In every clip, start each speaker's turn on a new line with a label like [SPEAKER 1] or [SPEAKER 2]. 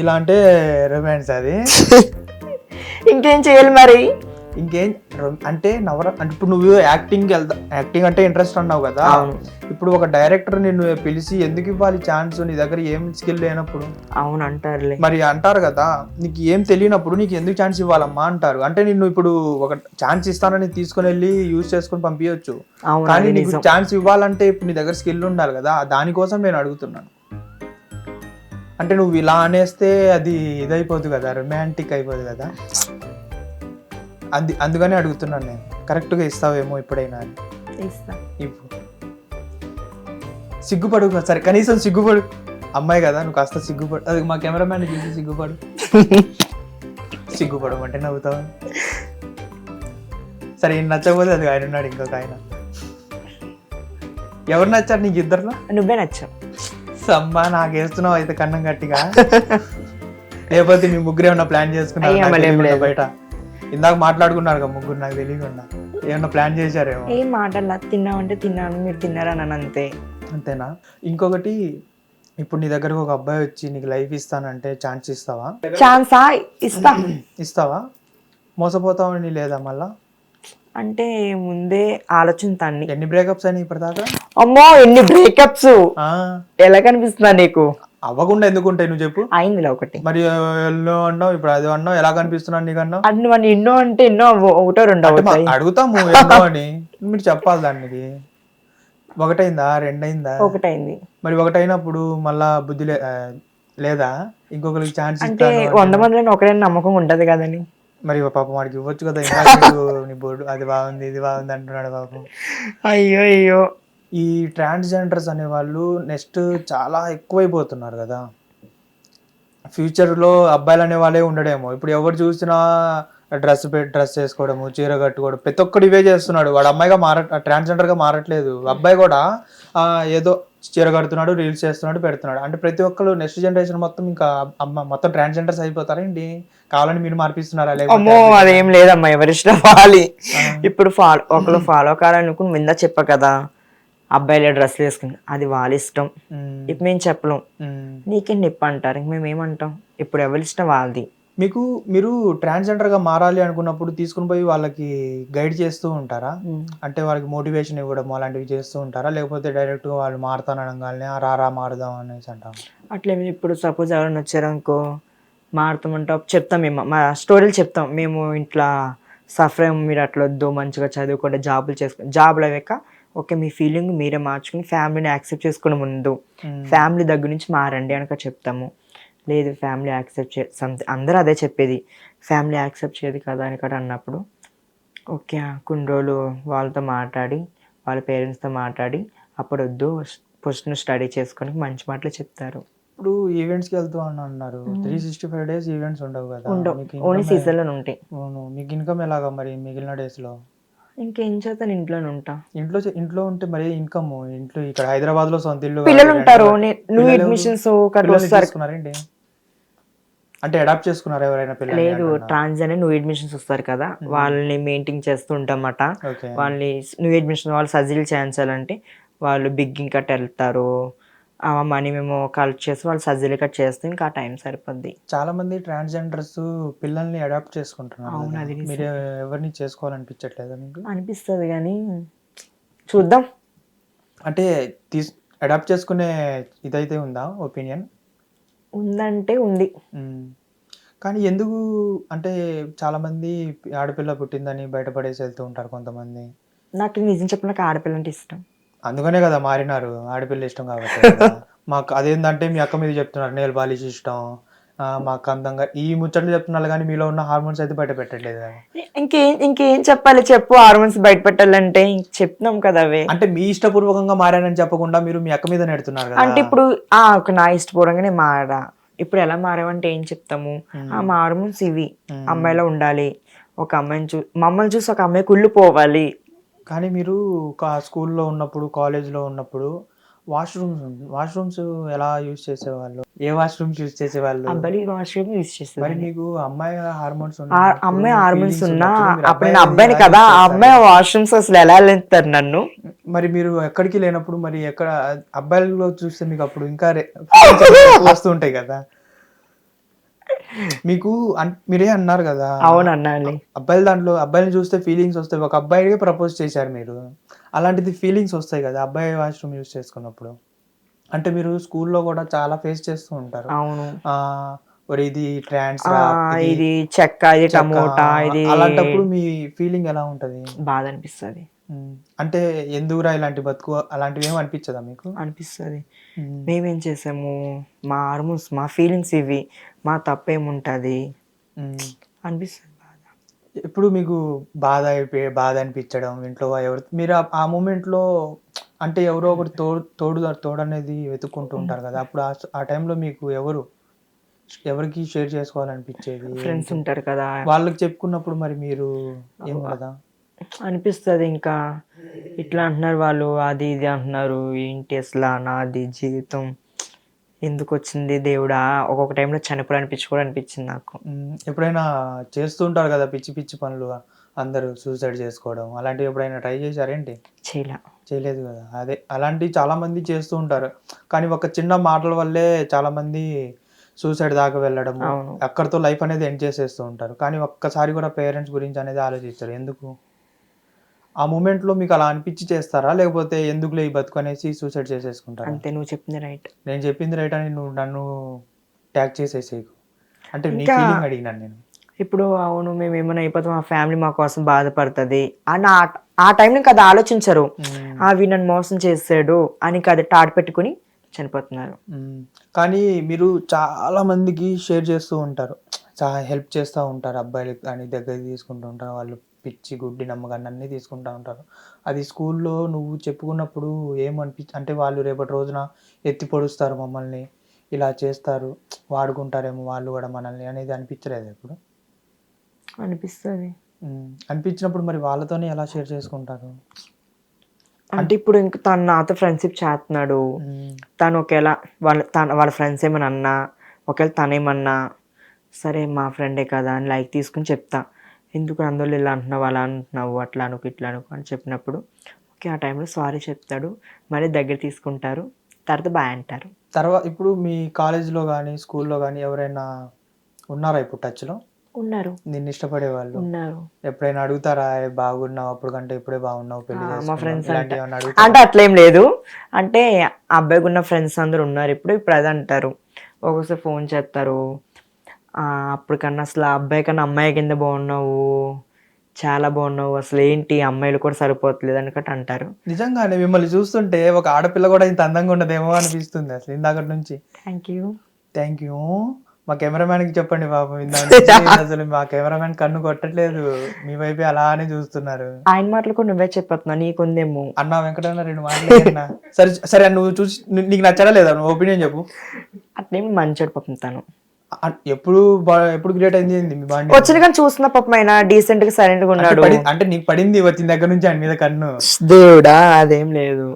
[SPEAKER 1] ఇలా అంటే రొమాన్స్ అది.
[SPEAKER 2] ఇంకేం చేయాలి మరి?
[SPEAKER 1] ఇంకేం అంటే నవర అంటే ఇప్పుడు నువ్వు యాక్టింగ్ వెళ్తా యాక్టింగ్ అంటే ఇంట్రెస్ట్ అన్నావు కదా. ఇప్పుడు ఒక డైరెక్టర్ నిన్ను పిలిచి ఎందుకు ఇవ్వాలి ఛాన్స్ నీ దగ్గర ఏం స్కిల్ లేనప్పుడు.
[SPEAKER 2] అవును అంటారులే
[SPEAKER 1] మరి అంటారు కదా నీకు ఏం తెలియనప్పుడు నీకు ఎందుకు ఛాన్స్ ఇవ్వాలమ్మా అంటారు. అంటే నిన్ను ఇప్పుడు ఒక ఛాన్స్ ఇస్తానని తీసుకుని వెళ్ళి యూజ్ చేసుకొని పంపించవచ్చు కానీ నీకు ఛాన్స్ ఇవ్వాలంటే ఇప్పుడు నీ దగ్గర స్కిల్ ఉండాలి కదా. దానికోసం నేను అడుగుతున్నాను. అంటే నువ్వు ఇలా అనేస్తే అది ఇదైపోదు కదా రొమాంటిక్ అయిపోదు కదా. అది అందుకనే అడుగుతున్నాను నేను. కరెక్ట్గా ఇస్తావేమో ఎప్పుడైనా అని. ఇవ్వు సిగ్గుపడు సరే కనీసం సిగ్గుపడు. అమ్మాయి కదా నువ్వు కాస్త సిగ్గుపడు. అది మా కెమెరామ్యాన్ చూసి సిగ్గుపడు. సిగ్గుపడమంటే నవ్వుతావు? సరే ఈయన నచ్చకపోతే అది ఆయన ఉన్నాడు ఇంకొక ఆయన. ఎవరు నచ్చారు నీకు ఇద్దరులో?
[SPEAKER 2] నువ్వే నచ్చావు.
[SPEAKER 1] సమ్మా నాకేస్తున్నావు అయితే కన్నం గట్టిగా. లేకపోతే మీ ముగ్గురు ఏమన్నా ప్లాన్ చేసుకున్నారు. బయట. ఇందాక మాట్లాడుకున్నారు కదా ముగ్గురు నాకు తెలియకుండా. ఏమన్నా ప్లాన్ చేశారేమో?
[SPEAKER 2] ఏం మాటలా తిన్నామంటే తిన్నాను మీరు తిన్నారా అని అంతే.
[SPEAKER 1] అంతేనా? ఇంకొకటి ఇప్పుడు నీ దగ్గరకు ఒక అబ్బాయి వచ్చి నీకు లైఫ్ ఇస్తానంటే ఛాన్స్ ఇస్తావా?
[SPEAKER 2] ఛాన్సా? ఇస్తా.
[SPEAKER 1] ఇస్తావా? మోసపోతావని లేదా మళ్ళా?
[SPEAKER 2] అంటే ముందే ఆలోచన తన్ని
[SPEAKER 1] ఎన్ని బ్రేకప్స్ అయినాయి ఇప్పటిదాకా?
[SPEAKER 2] అమ్మో ఎన్ని బ్రేకప్స్
[SPEAKER 1] ఆ,
[SPEAKER 2] ఎలా కనిపిస్తుందా నీకు?
[SPEAKER 1] అవ్వకుండా ఎందుకు ఉంటాయి నువ్వు చెప్పు.
[SPEAKER 2] అయిందిలే ఒకటి.
[SPEAKER 1] మరి ఎన్నో అన్నావు ఇప్పుడు అది అన్నావు ఎలా కనిపిస్తున్నాను నీకు అన్నావు?
[SPEAKER 2] అది నువ్వు ఎన్నో అంటే ఎన్నో ఒకటో రెండో
[SPEAKER 1] అడుగుతాము ఎన్నో అని. మీరు చెప్పాలి దానికి. ఒకటైందా రెండైందా?
[SPEAKER 2] ఒకటైంది.
[SPEAKER 1] మరి ఒకటైనప్పుడు మళ్ళా బుద్ధి లేదా? ఇంకొకరికి ఛాన్స్
[SPEAKER 2] అంటే వంద మందిలో ఒకరైనా నమ్మకం ఉంటది కదని
[SPEAKER 1] మరి పాపం వాడికి ఇవ్వచ్చు కదా నీ బోర్డు అది బాగుంది ఇది బాగుంది అంటున్నాడు పాపం.
[SPEAKER 2] అయ్యో అయ్యో.
[SPEAKER 1] ఈ ట్రాన్స్జెండర్స్ అనే వాళ్ళు నెక్స్ట్ చాలా ఎక్కువైపోతున్నారు కదా. ఫ్యూచర్లో అబ్బాయిలు అనే వాళ్ళే ఉండడేమో. ఇప్పుడు ఎవరు చూసినా డ్రెస్ డ్రెస్ చేసుకోవడము చీర కట్టుకోవడం ప్రతి ఒక్కడు ఇవే చేస్తున్నాడు. వాడు అమ్మాయిగా మార ట్రాన్స్జెండర్గా మారట్లేదు. అబ్బాయి కూడా ఏదో చీర కడుతున్నాడు రీల్స్ చేస్తున్నాడు పెడుతున్నాడు. అంటే ప్రతి ఒక్కరు నెక్స్ట్ జనరేషన్ మొత్తం ఇంకా అమ్మ మొత్తం ట్రాన్స్జెండర్స్ అయిపోతారండి కావాలని మీరు మార్పిస్తున్నారా
[SPEAKER 2] అమ్మో అదేం లేదమ్మా ఎవరిష్టం వాలి ఇప్పుడు ఫాలో ఒకరు ఫాలో కావాలనుకుని మింద చెప్ప కదా అబ్బాయిలే డ్రెస్లు వేసుకుని అది వాళ్ళ ఇష్టం. ఇప్పుడు మేము చెప్పలేం. నీకేం నొప్పి అంటారు? ఇంక మేము ఏమంటాం ఇప్పుడు ఎవరి ఇష్టం వాళ్ళది.
[SPEAKER 1] మీకు మీరు ట్రాన్స్జెండర్గా మారాలి అనుకున్నప్పుడు తీసుకుని పోయి వాళ్ళకి గైడ్ చేస్తూ ఉంటారా? అంటే వాళ్ళకి మోటివేషన్ ఇవ్వడం అలాంటివి చేస్తూ ఉంటారా? లేకపోతే డైరెక్ట్గా వాళ్ళు మారుతానగానే రారా మారుదాం అనేసి అంటాం?
[SPEAKER 2] అట్లే ఇప్పుడు సపోజ్ ఎవరైనా వచ్చారనుకో మారుతామంటాం చెప్తాం మేము. మా స్టోరీలు చెప్తాం. మేము ఇట్లా సఫర్ మీరు అట్లా వద్దు మంచిగా చదువుకుంటే జాబులు చేసుకుని జాబులు అయ్యాక ఓకే మీ ఫీలింగ్ మీరే మార్చుకుని ఫ్యామిలీని యాక్సెప్ట్ చేసుకునే ముందు. ఫ్యామిలీ దగ్గర నుంచి మారండి అనక చెప్తాము. లేదు ఫ్యామిలీ యాక్సెప్ట్ చే సంథింగ్ అందరూ అదే చెప్పేది. ఫ్యామిలీ యాక్సెప్ట్ చేయదు కదా అని కూడా అన్నప్పుడు ఓకే కొన్ని రోజులు వాళ్ళతో మాట్లాడి వాళ్ళ పేరెంట్స్తో మాట్లాడి అప్పుడు వద్దు ఫస్ట్ స్టడీ చేసుకొని మంచి మాటలు చెప్తారు.
[SPEAKER 1] ఇప్పుడు ఈవెంట్స్కి వెళ్తూ అని అన్నారు. Three sixty five days events ఉండవు కదా.
[SPEAKER 2] ఓన్లీ సీజన్లో ఉంటాయి.
[SPEAKER 1] అవును. మీకు ఇన్కమ్ ఎలాగా మరి మిగిలిన డేస్లో?
[SPEAKER 2] ఇంకేం చేస్తాను ఇంట్లోనే ఉంటా.
[SPEAKER 1] ఇంట్లో ఇంట్లో ఉంటే మరి ఇన్కమ్ ఇంట్లో ఇక్కడ హైదరాబాద్లో సొంత ఇల్లు
[SPEAKER 2] పిల్లలు ఉంటారు. నువ్వు అడ్మిషన్స్
[SPEAKER 1] అంటే అడాప్ట్ చేసుకున్నారు ఎవరైనా పిల్లలు
[SPEAKER 2] లేదు ట్రాన్స్ అనే నువ్వు అడ్మిషన్స్ వస్తారు కదా. వాళ్ళని మెయింటైన్ చేస్తూ ఉంటామట వాళ్ళని నువ్వు అడ్మిషన్ వాళ్ళు సర్జరీలు చేయించాలంటే వాళ్ళు బిగ్గింగ్ కట్ వెళ్తారు. ఆ మనీ మేము కలెక్ట్ చేసి వాళ్ళు సర్జరీ కట్ చేస్తే ఇంకా ఆ టైం సరిపోద్ది.
[SPEAKER 1] చాలా మంది ట్రాన్స్జెండర్స్ పిల్లల్ని అడాప్ట్ చేసుకుంటున్నారు.
[SPEAKER 2] అవును. అది.
[SPEAKER 1] మీరు ఎవరిని చేసుకోవాలనిపించట్లేదా మీకు?
[SPEAKER 2] అనిపిస్తుంది కానీ చూద్దాం.
[SPEAKER 1] అంటే తీస్ అడాప్ట్ చేసుకునే ఇదైతే ఉందా ఒపీనియన్
[SPEAKER 2] ఉందంటే ఉంది.
[SPEAKER 1] కానీ ఎందుకు? అంటే చాలా మంది ఆడపిల్ల పుట్టిందని బయటపడేసి వెళ్తూ ఉంటారు కొంతమంది.
[SPEAKER 2] నాకు నిజం చెప్పిన నాకు ఆడపిల్ల అంటే ఇష్టం.
[SPEAKER 1] అందుకనే కదా మారినారు. ఆడపిల్ల ఇష్టం కాబట్టి. మాకు అదేంటంటే మీ అక్క మీద చెప్తున్నారు నేల్ పాలిష్ ఇష్టం. మాకు అందంగా ఈ ముచ్చట్లు చెప్తున్నారు కానీ మీలో ఉన్న హార్మోన్స్ అయితే బయట పెట్టట్లేదు
[SPEAKER 2] ఇంకేం ఇంకేం చెప్పాలి? చెప్పు హార్మోన్స్ బయట పెట్టాలంటే చెప్తున్నాం కదా అవే.
[SPEAKER 1] అంటే మీ ఇష్టపూర్వకంగా మారానని చెప్పకుండా మీరు మీ అక్క మీద నెడుతున్నారు కదా.
[SPEAKER 2] అంటే ఇప్పుడు ఆ ఒక నా ఇష్టపూర్వంగానే మారా. ఇప్పుడు ఎలా మారావంటే ఏం చెప్తాము? ఆ మా హార్మోన్స్ ఇవి. అమ్మాయిలో ఉండాలి. ఒక అమ్మాయిని చూ మమ్మల్ని చూసి ఒక అమ్మాయి కుళ్ళు పోవాలి
[SPEAKER 1] కానీ మీరు స్కూల్లో ఉన్నప్పుడు కాలేజ్లో ఉన్నప్పుడు వాష్రూమ్స్ వాష్రూమ్స్ ఎలా యూజ్ చేసేవాళ్ళు? ఏ వాష్రూమ్స్ యూజ్ చేసేవాళ్ళు?
[SPEAKER 2] అబ్బాయి వాష్రూమ్ యూజ్ చేస్తుంది
[SPEAKER 1] మరి మీకు అమ్మాయి హార్మోన్స్
[SPEAKER 2] అమ్మాయి హార్మోన్స్ ఉన్నా అప్పుడు నేను అబ్బాయిని కదా ఆ అమ్మాయి వాష్రూమ్స్ అసలు ఎలా వెళ్తారు నన్ను?
[SPEAKER 1] మరి మీరు ఎక్కడికి లేనప్పుడు మరి ఎక్కడ అబ్బాయిలలో చూస్తే మీకు అప్పుడు ఇంకా వస్తూ ఉంటాయి కదా. మీకు మీరే అన్నారు కదా.
[SPEAKER 2] అవును అన్నాలి
[SPEAKER 1] అబ్బాయిల దాంట్లో అబ్బాయిని చూస్తే ఫీలింగ్స్ వస్తాయి. ఒక అబ్బాయికి ప్రపోజ్ చేశారు మీరు. అలాంటిది ఫీలింగ్స్ వస్తాయి కదా అబ్బాయి వాష్రూమ్ యూజ్ చేసుకున్నప్పుడు. అంటే మీరు స్కూల్లో కూడా చాలా ఫేస్ చేస్తూ ఉంటారు.
[SPEAKER 2] అవును.
[SPEAKER 1] ఇది ట్రాన్స్
[SPEAKER 2] ఇది చెక్క ఇది టమోటా ఇది
[SPEAKER 1] అలాంటప్పుడు మీ ఫీలింగ్ ఎలా ఉంటది?
[SPEAKER 2] బాధ అనిపిస్తుంది
[SPEAKER 1] అంటే ఎందుకురా ఇలాంటి బతుకు అలాంటివి ఏమి అనిపించదా మీకు?
[SPEAKER 2] అనిపిస్తుంది. మేమేం చేసాము మా ఆర్మూస్ మా ఫీలింగ్స్ ఇవి మా తప్పేముంటుంది. అనిపిస్తుంది. బాధ
[SPEAKER 1] ఇప్పుడు మీకు బాధ అయిపోయి బాధ అనిపించడం ఇంట్లో ఎవరు మీరు ఆ- ఆ మూమెంట్లో అంటే ఎవరో ఒకటి తోడు తోడు తోడు అనేది వెతుక్కుంటూ ఉంటారు కదా అప్పుడు ఆ స- ఆ టైంలో మీకు ఎవరు ఎవరికి షేర్ చేసుకోవాలనిపించేది?
[SPEAKER 2] ఫ్రెండ్స్ ఉంటారు కదా.
[SPEAKER 1] వాళ్ళకి చెప్పుకున్నప్పుడు మరి మీరు ఏం కదా?
[SPEAKER 2] అనిపిస్తుంది ఇంకా. ఇట్లా అంటున్నారు వాళ్ళు అది ఇది అంటున్నారు ఏంటి అసలు నాది జీవితం? ఎందుకు వచ్చింది దేవుడా? ఒక్కొక్క టైంలో చనిపోవాలనిపించి కూడా అనిపించింది నాకు.
[SPEAKER 1] ఎప్పుడైనా చేస్తూ ఉంటారు కదా పిచ్చి పిచ్చి పనులు అందరూ సూసైడ్ చేసుకోవడం అలాంటివి ఎప్పుడైనా ట్రై చేశారేంటి
[SPEAKER 2] చేయలే.
[SPEAKER 1] చేయలేదు కదా. అదే అలాంటివి చాలా మంది చేస్తూ ఉంటారు. కానీ ఒక చిన్న మాటల వల్లే చాలా మంది సూసైడ్ దాకా వెళ్ళడం. అక్కడితో లైఫ్ అనేది ఎండ్ చేసేస్తూ ఉంటారు. కానీ ఒక్కసారి కూడా పేరెంట్స్ గురించి అనేది ఆలోచిస్తారు ఎందుకు? ఆ మూమెంట్లో మీకు అలా అనిపించి చేస్తారా? లేకపోతే ఎందుకులే ఈ బతుకు అనేసి సూసైడ్ చేసేసుకుంటారా?
[SPEAKER 2] అంతే నువ్వు చెప్పింది రైట్.
[SPEAKER 1] నేను చెప్పింది రైట్ అని నువ్వు నన్ను ట్యాగ్ చేసేసేకు అంటే నీ
[SPEAKER 2] ఇంకా-
[SPEAKER 1] ఫీలింగ్ అడిగినాను నేను.
[SPEAKER 2] ఇప్పుడు అవును మేము ఏమైనా అయిపోతాం మా ఫ్యామిలీ మా కోసం బాధపడుతుంది అని ఆ- ఆ టైంలో కదా ఆలోచించరు.
[SPEAKER 1] మ్మ్.
[SPEAKER 2] ఆ వీ నన్ను మోసం చేసాడు అని కదా టాట్ పెట్టుకుని చనిపోతున్నారు.
[SPEAKER 1] మ్మ్. కానీ మీరు చాలా మందికి షేర్ చేస్తూ ఉంటారు. చాలా హెల్ప్ చేస్తూ ఉంటారు. అబ్బాయిలకి కానీ దగ్గరికి తీసుకుంటూ ఉంటారు. వాళ్ళు పిచ్చి గుడ్డి నమ్మకాన్ని అన్నీ తీసుకుంటూ ఉంటారు. అది స్కూల్లో నువ్వు చెప్పుకున్నప్పుడు ఏమనిపి అంటే వాళ్ళు రేపటి రోజున ఎత్తి పొడుస్తారు మమ్మల్ని ఇలా చేస్తారు వాడుకుంటారేమో వాళ్ళు కూడా మనల్ని అనేది అనిపించలేదు ఇప్పుడు?
[SPEAKER 2] అనిపిస్తుంది.
[SPEAKER 1] అనిపించినప్పుడు మరి వాళ్ళతోనే ఎలా షేర్ చేసుకుంటారు?
[SPEAKER 2] అంటే ఇప్పుడు ఇంక తను నాతో ఫ్రెండ్షిప్ చేస్తున్నాడు. తను ఒకవేళ వాళ్ళ తన వాళ్ళ ఫ్రెండ్స్ ఏమైనా అన్నా ఒకవేళ తనేమన్నా సరే మా ఫ్రెండే కదా అని లైక్ తీసుకుని చెప్తా. ఎందుకు అందరూ ఇలా అంటున్నావు అలా అంటున్నావు అట్లా అనుకు ఇట్లా అనుకు అని చెప్పినప్పుడు ఓకే ఆ టైంలో సారీ చెప్తాడు మళ్ళీ దగ్గర తీసుకుంటారు తర్వాత బాయ్ అంటారు.
[SPEAKER 1] తర్వాత ఇప్పుడు మీ కాలేజీలో కానీ స్కూల్లో కానీ ఎవరైనా ఉన్నారా ఇప్పుడు టచ్లో
[SPEAKER 2] ఉన్నారు.
[SPEAKER 1] నిన్ను ఇష్టపడే వాళ్ళు.
[SPEAKER 2] ఉన్నారు.
[SPEAKER 1] ఎప్పుడైనా అడుగుతారా "ఏ, బాగున్నావు అప్పుడు కంటే ఇప్పుడే బాగున్నావు పెళ్ళి
[SPEAKER 2] ఆ, మా
[SPEAKER 1] చేసుకున్నావు?"
[SPEAKER 2] ఫ్రెండ్స్ అంటే? అట్లేం లేదు. అంటే ఆ అబ్బాయికి ఉన్న ఫ్రెండ్స్ అందరూ ఉన్నారు ఇప్పుడు ఇప్పుడు అది అంటారు ఒక్కొక్కసారి ఫోన్ చేస్తారు అప్పుడు కన్నా అసలు అబ్బాయి కన్నా అమ్మాయి కింద బాగున్నావు. చాలా బాగున్నావు. అసలు ఏంటి? అమ్మాయిలు కూడా సరిపోవట్లేదు అనుకట్టు అంటారు.
[SPEAKER 1] నిజంగానే మిమ్మల్ని చూస్తుంటే ఒక ఆడపిల్ల కూడా ఇంత అందంగా ఉండదేమో అనిపిస్తుంది అసలు ఇందాకటి నుంచి.
[SPEAKER 2] థ్యాంక్ యూ
[SPEAKER 1] థ్యాంక్ యూ మా కెమెరామ్యాన్కి చెప్పండి పాపం ఇందాక అసలు మా కెమెరామ్యాన్ కన్ను కొట్టట్లేదు. మీ వైపే అలానే చూస్తున్నారు.
[SPEAKER 2] ఆయన మాటలు కూడా నువ్వే చెప్పొస్తున్నా నీకుందేమో.
[SPEAKER 1] అన్న వెంకటన్న రెండు మాటలు సరే సరే నువ్వు చూసి నీకు నచ్చడా లేదా? నువ్వు ఒపీనియన్ చెప్పు.
[SPEAKER 2] అట్లేమి మంచోడు పాపం తను.
[SPEAKER 1] ఎప్పుడు ఎప్పుడు గ్రేట్ అయింది మీ బాండి?
[SPEAKER 2] వచ్చిన కానీ చూస్తున్న పాపం ఆయన డీసెంట్గా సైలెంట్గా ఉన్నాడు.
[SPEAKER 1] అంటే నీకు పడింది వచ్చిన దగ్గర నుంచి ఆయన మీద కన్ను?
[SPEAKER 2] దేవుడా అదేం లేదు.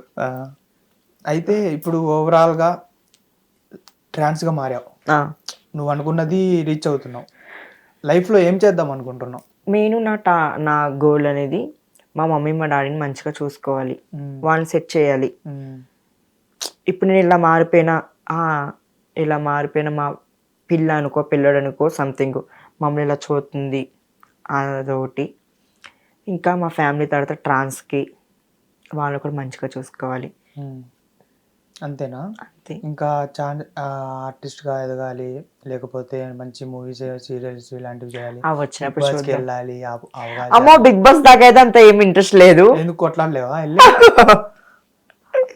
[SPEAKER 1] అయితే ఇప్పుడు ఓవరాల్గా ట్రాన్స్గా మారావు. నువ్వు అనుకున్నది రీచ్ అవుతున్నావు. లైఫ్లో ఏం చేద్దాం అనుకుంటున్నావు?
[SPEAKER 2] నేను నా టా నా గోల్ అనేది మా మమ్మీ మా డాడీని మంచిగా చూసుకోవాలి. వాళ్ళని సెట్ చేయాలి. ఇప్పుడు నేను ఇలా మారిపోయినా ఇలా మారిపోయిన మా పిల్ల అనుకో పిల్లడు అనుకో సంథింగ్ మమ్మల్ని ఇలా చూస్తుంది. అదొకటి. ఇంకా మా ఫ్యామిలీ తర్వాత ట్రాన్స్కి వాళ్ళు కూడా మంచిగా చూసుకోవాలి.
[SPEAKER 1] అంతేనా?
[SPEAKER 2] అంతే.
[SPEAKER 1] ఇంకా ఛాన్ ఆర్టిస్ట్గా ఎదగాలి లేకపోతే మంచి మూవీస్ సీరియల్స్ ఇలాంటివి చేయాలి.
[SPEAKER 2] వచ్చినప్పుడు
[SPEAKER 1] వెళ్ళాలి
[SPEAKER 2] అమ్మో బిగ్ బాస్ దాకా అయితే అంత ఏం ఇంట్రెస్ట్ లేదు.
[SPEAKER 1] ఎందుకు కొట్లాడలేవా? వెళ్ళి.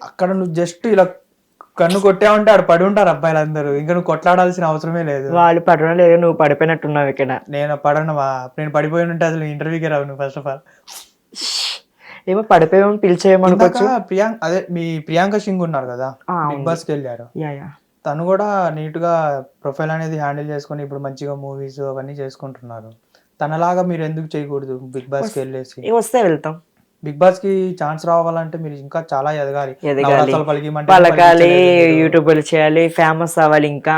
[SPEAKER 1] అక్కడ నువ్వు జస్ట్ ఇలా కన్ను కొట్టావంటే ఆడ పడి ఉంటారు అబ్బాయిలు అందరూ. ఇంకా నువ్వు కొట్లాడాల్సిన అవసరమే లేదు.
[SPEAKER 2] వాళ్ళు పడడం లేదు నువ్వు పడిపోయినట్టున్నావు ఇక్కడ.
[SPEAKER 1] నేను పడనవా నేను పడిపోయి ఉంటే అసలు ఇంటర్వ్యూకి రావు నువ్వు ఫస్ట్ ఆఫ్ ఆల్
[SPEAKER 2] ఏమో పడిపోయామని పిలిచేయమనుకోవచ్చు.
[SPEAKER 1] ప్రియాంక అదే మీ ప్రియాంక సింగ్ ఉన్నారు కదా బిగ్
[SPEAKER 2] ఉంది.
[SPEAKER 1] బాస్కి వెళ్ళారు. తను కూడా నీట్గా ప్రొఫైల్ అనేది హ్యాండిల్ చేసుకొని ఇప్పుడు మంచిగా మూవీస్ అవన్నీ చేసుకుంటున్నారు. తనలాగా మీరు ఎందుకు చేయకూడదు బిగ్ బాస్కి వెళ్ళేసి?
[SPEAKER 2] వస్తే వెళ్తాం.
[SPEAKER 1] బిగ్ బాస్కి ఛాన్స్ రావాలంటే మీరు ఇంకా చాలా ఎదగాలి.
[SPEAKER 2] పలకాలి. యూట్యూబ్ చేయాలి ఫేమస్ అవ్వాలి ఇంకా.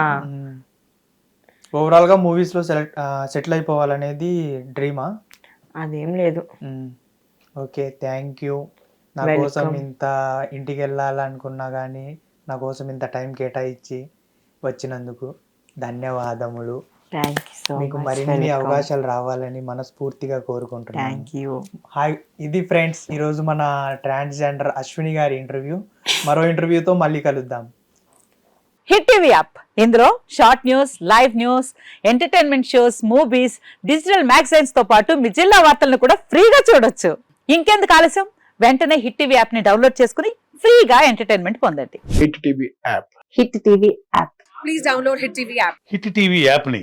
[SPEAKER 1] ఓవరాల్గా మూవీస్లో సెలెక్ట్ సెటిల్ అయిపోవాలనేది డ్రీమా
[SPEAKER 2] అదేం లేదు.
[SPEAKER 1] ఓకే థ్యాంక్ యూ నా. కోసం ఇంత ఇంటికి వెళ్ళాలనుకున్నా కానీ నా కోసం ఇంత టైం కేటాయించి వచ్చినందుకు ధన్యవాదములు.
[SPEAKER 2] థ్యాంక్ యూ సో
[SPEAKER 1] మీకు మరిన్ని అవకాశాలు రావాలని మనస్ఫూర్తిగా కోరుకుంటున్నాను.
[SPEAKER 2] థ్యాంక్ యూ
[SPEAKER 1] హాయ్ ఇది ఫ్రెండ్స్ ఈరోజు మన ట్రాన్స్జెండర్ అశ్విని గారి ఇంటర్వ్యూ మరో ఇంటర్వ్యూతో మళ్ళీ కలుద్దాం.
[SPEAKER 3] హిట్ టీవీ యాప్ ఇందులో short news live news entertainment shows movies digital మ్యాగజైన్స్తో పాటు మీ జిల్లా వార్తలను కూడా ఫ్రీగా చూడొచ్చు. ఇంకెందుకు ఆలస్యం? వెంటనే హిట్ టీవీ యాప్ని డౌన్లోడ్ చేసుకుని ఫ్రీగా ఎంటర్టైన్మెంట్ పొందండి.
[SPEAKER 4] Hit TV app
[SPEAKER 2] hit TV app
[SPEAKER 5] hit TV యాప్ని